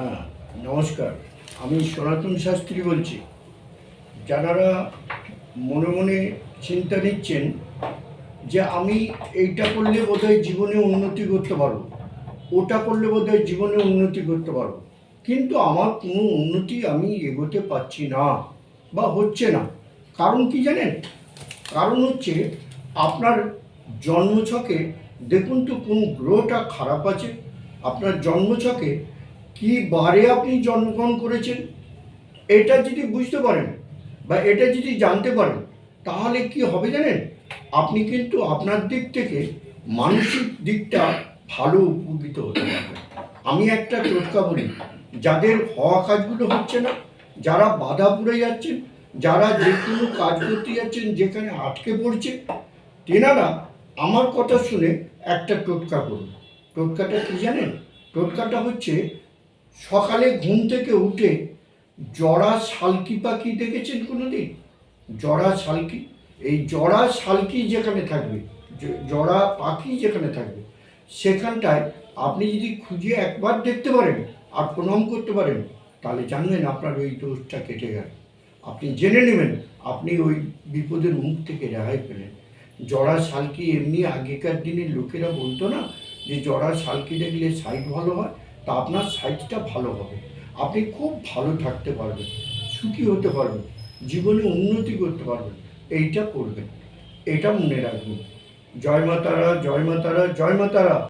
হ্যাঁ নমস্কার। আমি সনাতন শাস্ত্রী বলছি। যারা মনে মনে চিন্তা নিচ্ছেন যে আমি এইটা করলে বোধহয় জীবনে উন্নতি করতে পারব, ওটা করলে বোধহয় জীবনে উন্নতি করতে পারব, কিন্তু আমার কোনো উন্নতি আমি এগোতে পারছি না বা হচ্ছে না। কারণ কি জানেন? কারণ হচ্ছে আপনার জন্মছকে, দেখুন তো কোন গ্রহটা খারাপ আছে, আপনার জন্মছকে কি বারে আপনি জন্মগ্রহণ করেছেন? এটা যদি বুঝতে পারেন বা এটা যদি জানতে পারেন, তাহলে কি হবে জানেন? আপনি কিন্তু আপনার দিক থেকে মানসিক দিকটা ভালো উপকৃত হতে পারবেন। আমি একটা টোটকা বলি, যাদের হওয়া কাজগুলো হচ্ছে না, যারা বাধা পড়ে যাচ্ছেন, যারা যে কোনো কাজ করতে যাচ্ছেন, যেখানে আটকে পড়ছে, তেনারা আমার কথা শুনে একটা টোটকা করুন। টোটকাটা কি জানেন? টোটকাটা হচ্ছে সকালে ঘুম থেকে উঠে জড়া শালকি পাখি দেখেছেন কোনো দিন জড়া শালকি? এই জড়া শালকি যেখানে থাকবে জড়া পাখি যেখানে থাকবে, সেখানটায় আপনি যদি খুঁজে একবার দেখতে পারেন, আর প্রণাম করতে পারেন, তাহলে জানবেন আপনার ওই দোষটা কেটে গেল। আপনি জেনে নেবেন, আপনি ওই বিপদের মুখ থেকে রেহাই পেলেন। জড়া শালকি এমনি আগেকার দিনের লোকেরা বলতো না যে জড়া শালকি দেখলে সাইড ভালো হয়? তা আপনার সাইজটা ভালো হবে। আপনি খুব ভালো থাকতে পারবেন, সুখী হতে পারবেন, জীবনে উন্নতি করতে পারবেন। এইটা করবেন। এটা মনে রাখবেন। জয় মাতারা জয় মাতারা জয় মাতারা